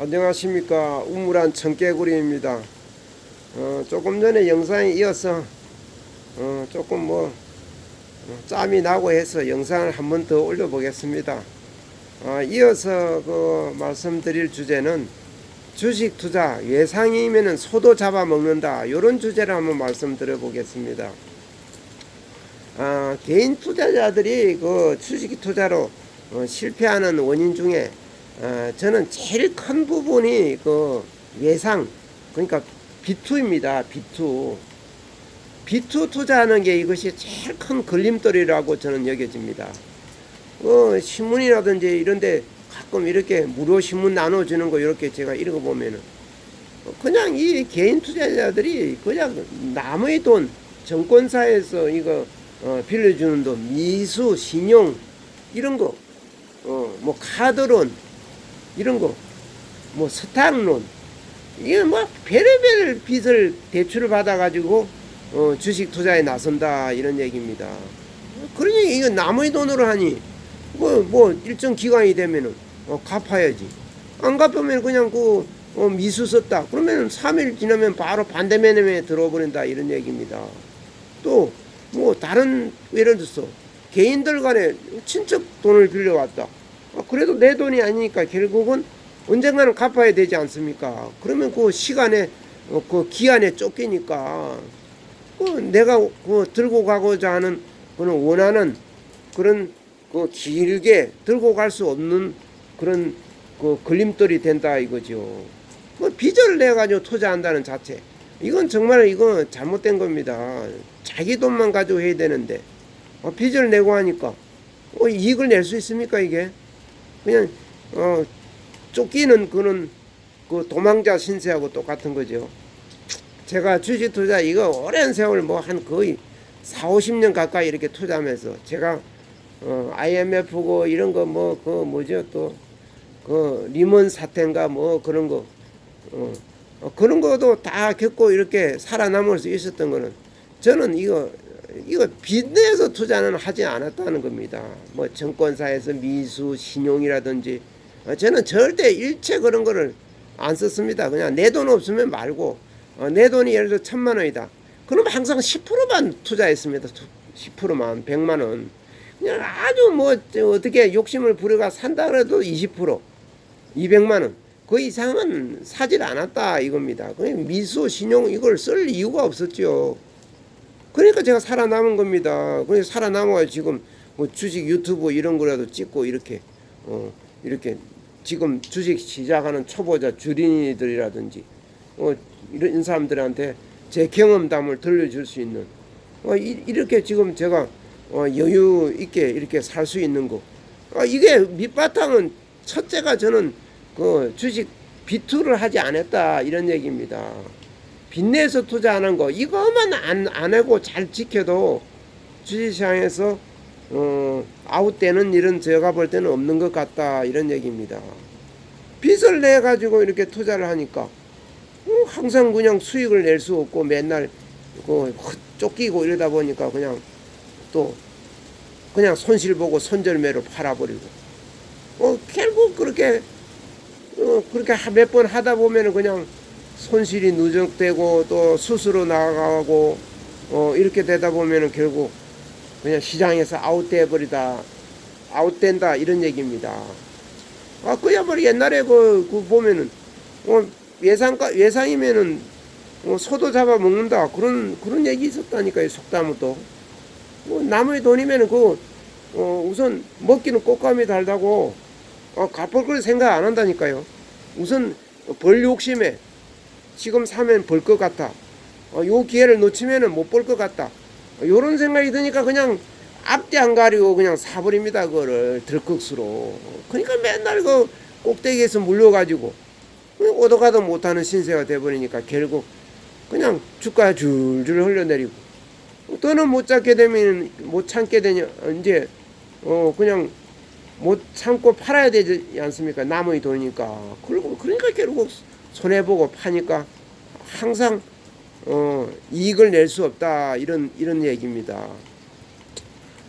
안녕하십니까 우물한 청개구리입니다. 어, 조금 전에 영상에 이어서 어, 조금 뭐 어, 짬이 나고 해서 영상을 한 번 더 올려 보겠습니다. 아, 이어서 그 말씀드릴 주제는 주식 투자 예상이면은 소도 잡아먹는다 이런 주제를 한번 말씀드려 아, 개인 투자자들이 그 주식 투자로 어, 실패하는 원인 중에 어, 저는 제일 큰 부분이 그 예상 그러니까 B2입니다. B2. B2 투자하는 게 이것이 제일 큰 걸림돌이라고 저는 여겨집니다. 어, 신문이라든지 이런데 가끔 이렇게 무료 신문 나눠주는 거 이렇게 제가 읽어보면은 어, 그냥 이 개인 투자자들이 그냥 남의 돈 정권사에서 이거 어, 빌려주는 돈 미수 신용 이런 거 어, 뭐 카드론 이런 거, 뭐 스탁론, 이게 뭐 별의별 빚을 대출을 받아가지고 어, 주식 투자에 나선다 이런 얘기입니다. 그러니 이거 남의 돈으로 하니 뭐, 뭐 일정 기간이 되면은 어, 갚아야지. 안 갚으면 그냥 그 어, 미수 썼다. 그러면 3일 지나면 바로 반대 매매에 들어버린다 이런 얘기입니다. 또 뭐 다른 예를 들어서 개인들 간에 친척 돈을 빌려왔다. 아, 그래도 내 돈이 아니니까 결국은 언젠가는 갚아야 되지 않습니까? 그러면 그 시간에 어, 그 기한에 쫓기니까 그 내가 그 들고 가고자 하는 그런 원하는 그런 그 길게 들고 갈 수 없는 그런 그 걸림돌이 된다 이거죠. 그 빚을 내 가지고 투자한다는 자체 이건 정말 이건 잘못된 겁니다. 자기 돈만 가지고 해야 되는데 어, 빚을 내고 하니까 어, 이익을 낼 수 있습니까 이게? 그냥 어 쫓기는 그런 그 도망자 신세하고 똑같은 거죠. 제가 주식 투자 이거 오랜 세월 뭐 한 거의 4, 50년 가까이 이렇게 투자하면서 제가 어 IMF고 이런 거 뭐 그 뭐죠 또 그 리먼 사태인가 뭐 그런 거 어, 어, 그런 것도 다 겪고 이렇게 살아남을 수 있었던 거는 저는 이거 이거 빚내서 투자는 하지 않았다는 겁니다. 뭐 정권사에서 미수, 신용이라든지 어, 저는 절대 일체 그런 거를 안 썼습니다. 그냥 내 돈 없으면 말고 어, 내 돈이 예를 들어 천만 원이다. 그럼 항상 10%만 투자했습니다. 10%만 100만 원. 그냥 아주 뭐 어떻게 욕심을 부려가 산다 그래도 20% 200만 원. 그 이상은 사질 않았다 이겁니다. 그냥 미수, 신용 이걸 쓸 이유가 없었죠. 그러니까 제가 살아남은 겁니다. 그래서 살아남아야 지금 뭐 주식 유튜브 이런 거라도 찍고 이렇게 어 이렇게 지금 주식 시작하는 초보자 주린이들이라든지 어 이런 사람들한테 제 경험담을 들려줄 수 있는 어 이, 이렇게 지금 제가 어 여유 있게 이렇게 살 수 있는 거. 아 이게 밑바탕은 첫째가 저는 그 주식 비투를 하지 않았다 이런 얘기입니다. 빚내서 투자하는 거 이거만 안, 안 하고 잘 지켜도 주식시장에서 어, 아웃되는 일은 제가 볼 때는 없는 것 같다 이런 얘기입니다. 빚을 내 가지고 이렇게 투자를 하니까 어, 항상 그냥 수익을 낼 수 없고 맨날 그 쫓기고 이러다 보니까 그냥 또 그냥 손실 보고 손절매로 팔아버리고 어 결국 그렇게 어, 그렇게 몇 번 하다 보면은 그냥 손실이 누적되고 또 수수로 나가고 어 이렇게 되다 보면은 결국 그냥 시장에서 아웃돼 버리다 아웃된다 이런 얘기입니다. 아 그야말로 옛날에 그, 그 보면은 어 예상가 예상이면은 어, 소도 잡아 먹는다 그런 그런 얘기 있었다니까요 속담도 뭐 남의 돈이면은 그 어, 우선 먹기는 꽃감이 달다고 어, 갚을 걸 생각 안 한다니까요. 우선 벌 욕심에 지금 사면 벌 것 같아. 어, 요 기회를 놓치면은 못 볼 것 같다. 어, 요런 생각이 드니까 그냥 앞뒤 안 가리고 그냥 사버립니다. 그거를 들국수로. 그러니까 맨날 그 꼭대기에서 물려가지고 오도 가도 못하는 신세가 돼버리니까 결국 그냥 주가 줄줄 흘러내리고 또는 못 잡게 되면 못 참게 되냐 이제 어 그냥 못 참고 팔아야 되지 않습니까? 남의 돈이니까. 그리고 그러니까 결국 손해 보고 파니까 항상 어 이익을 낼 수 없다 이런 이런 얘기입니다.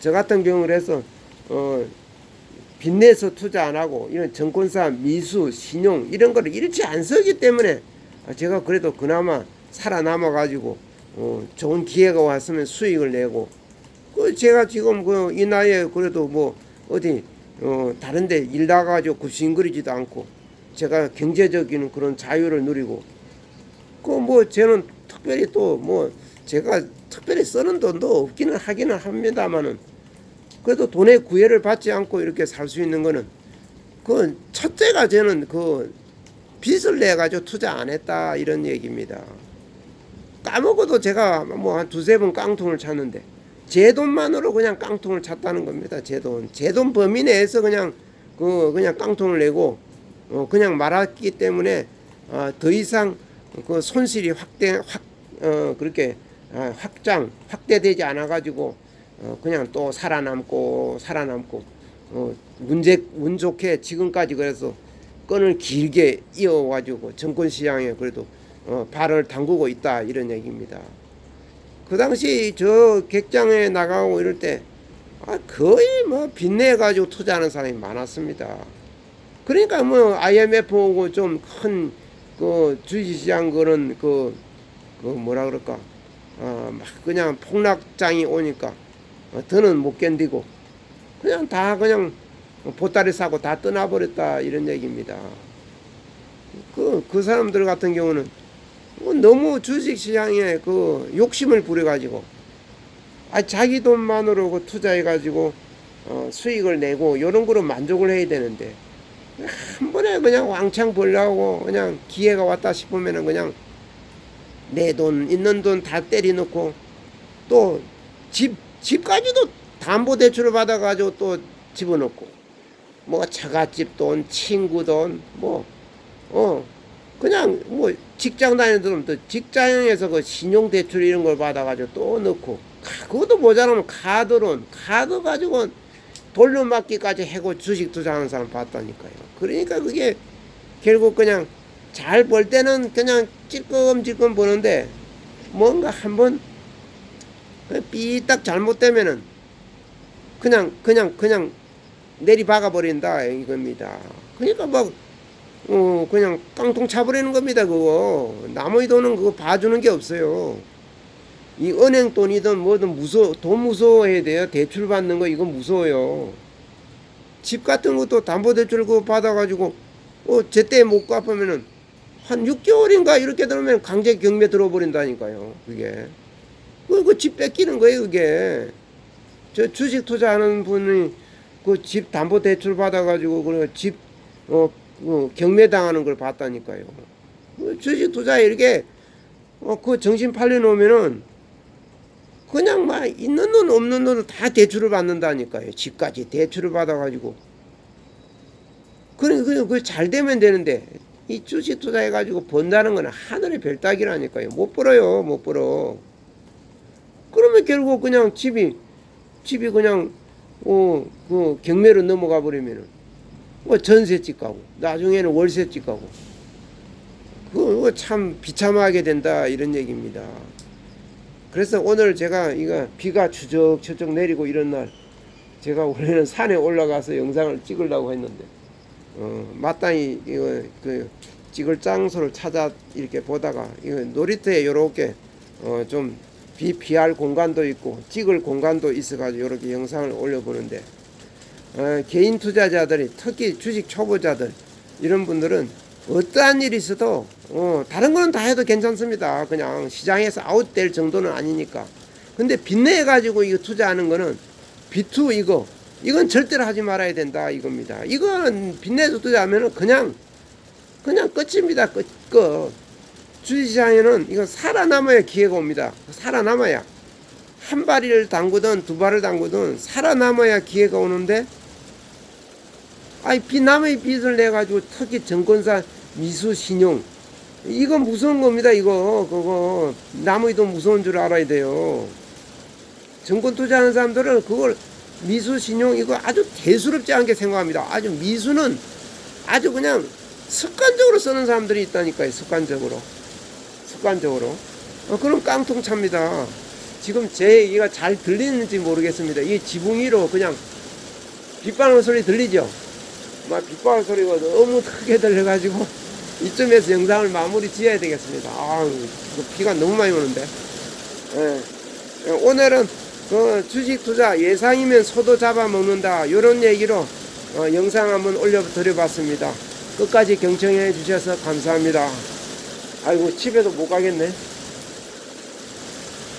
저 같은 경우를 해서 어 빚내서 투자 안 하고 이런 정권사 미수 신용 이런 거를 일치 안 서기 때문에 아, 제가 그래도 그나마 살아남아 가지고 어, 좋은 기회가 왔으면 수익을 내고 그 제가 지금 그 이 나이에 그래도 뭐 어디 어 다른데 일 나가가지고 굽신거리지도 않고 제가 경제적인 그런 자유를 누리고 그 뭐 저는 특별히 또 뭐 제가 특별히 쓰는 돈도 없기는 하기는 합니다만은 그래도 돈의 구애를 받지 않고 이렇게 살 수 있는 거는 그 첫째가 저는 그 빚을 내 가지고 투자 안 했다 이런 얘기입니다. 까먹어도 제가 뭐 한 두세 번 깡통을 찼는데 제 돈만으로 그냥 깡통을 찼다는 겁니다. 제 돈. 제 돈 범위 내에서 그냥 그 그냥 깡통을 내고 어 그냥 말았기 때문에 어, 더 이상 그 손실이 확대 확 어 그렇게 어, 확장 확대되지 않아 가지고 어 그냥 또 살아남고 살아남고 어 문제 운 좋게 지금까지 그래서 끈을 길게 이어 가지고 정권 시장에 그래도 어 발을 담그고 있다 이런 얘기입니다. 그 당시 저 객장에 나가고 이럴 때 아, 거의 뭐 빚내 가지고 투자하는 사람이 많았습니다. 그러니까 뭐 IMF 오고 좀 큰 그 주식시장 그런 그, 그 뭐라 그럴까 어, 막 그냥 폭락장이 오니까 어, 더는 못 견디고 그냥 다 그냥 보따리 사고 다 떠나버렸다 이런 얘기입니다. 그, 그 사람들 같은 경우는 뭐 너무 주식시장에 그 욕심을 부려가지고 아 자기 돈만으로 그 투자해가지고 어, 수익을 내고 이런 거로 만족을 해야 되는데 한 번에 그냥 왕창 벌려고 그냥 기회가 왔다 싶으면은 그냥 내 돈 있는 돈 다 때려놓고 또 집 집까지도 담보 대출을 받아가지고 또 집어넣고 뭐 처갓집 돈 친구 돈뭐 어 그냥 뭐 직장 다니는 또 직장에서 그 신용 대출 이런 걸 받아가지고 또 넣고 가- 그것도 모자라면 카드론 카드 가지고 돌려막기까지 해고 주식 투자하는 사람 봤다니까요. 그러니까 그게 결국 그냥 잘벌 때는 그냥 찔끔찔끔 보는데 뭔가 한번 삐딱 잘못되면은 그냥 그냥 그냥 내리박아 버린다 이겁니다. 그러니까 막 어, 그냥 깡통 차버리는 겁니다, 그거. 나머지 돈은 그거 봐주는 게 없어요. 이 은행 돈이든 뭐든 무서워, 돈 무서워해야 돼요. 대출 받는 거 이거 무서워요. 집 같은 것도 담보대출 그거 받아가지고, 어, 제때 못 갚으면은 한 6개월인가 이렇게 들으면 강제 경매 들어버린다니까요, 그게. 그, 그집 뺏기는 거예요, 그게. 저 주식 투자하는 분이 그 집 담보 대출 받아가지고, 그 집, 어, 어, 경매 당하는 걸 봤다니까요. 그 주식 투자에 이렇게 어, 그 정신 팔려 놓으면은 그냥 막 있는 돈 없는 돈을 다 대출을 받는다니까요. 집까지 대출을 받아가지고. 그래 그잘 되면 되는데 이 주식 투자해 가지고 번다는 건 하늘의 별 따기라니까요. 못 벌어요, 못 벌어. 그러면 결국 그냥 집이 집이 그냥 어 그 경매로 넘어가 버리면은 뭐 전세집 가고 나중에는 월세집 가고 그거 참 비참하게 된다 이런 얘기입니다. 그래서 오늘 제가 이거 비가 추적추적 내리고 이런 날 제가 원래는 산에 올라가서 영상을 찍으려고 했는데 어, 마땅히 이거 그 찍을 장소를 찾아 이렇게 보다가 이거 놀이터에 요렇게 어, 좀 비, 피할 공간도 있고 찍을 공간도 있어가지고 이렇게 영상을 올려보는데 어, 개인 투자자들이 특히 주식 초보자들 이런 분들은 어떠한 일이 있어도 어, 다른 거는 다 해도 괜찮습니다. 그냥 시장에서 아웃될 정도는 아니니까. 근데 빚내 가지고 이거 투자하는 거는 비투 이거 이건 절대로 하지 말아야 된다 이겁니다. 이건 빚내서 투자하면은 그냥 그냥 끝입니다. 끝 끝. 주식시장에는 이거 살아남아야 기회가 옵니다. 살아남아야 한 발을 담그든 두 발을 담그든 살아남아야 기회가 오는데 아이 빚 남의 빚을 내 가지고 특히 정권사 미수 신용. 이건 무서운 겁니다 이거. 그거. 돈 무서운 줄 알아야 돼요. 정권 투자하는 사람들은 그걸 미수 신용 이거 아주 대수롭지 않게 생각합니다. 아주 미수는 아주 그냥 습관적으로 쓰는 사람들이 있다니까요 습관적으로. 습관적으로. 어, 그럼 깡통 찹니다. 지금 제 얘기가 잘 들리는지 모르겠습니다. 이 지붕 위로 그냥 빗방울 소리 들리죠? 막 빗방울 소리가 너무 크게 들려가지고 이쯤에서 영상을 마무리 지어야 되겠습니다. 이거 비가 너무 많이 오는데. 예. 오늘은 그 주식 투자 예상이면 소도 잡아먹는다. 이런 얘기로 어, 영상 한번 올려드려봤습니다. 끝까지 경청해 주셔서 감사합니다. 아이고, 집에도 못 가겠네.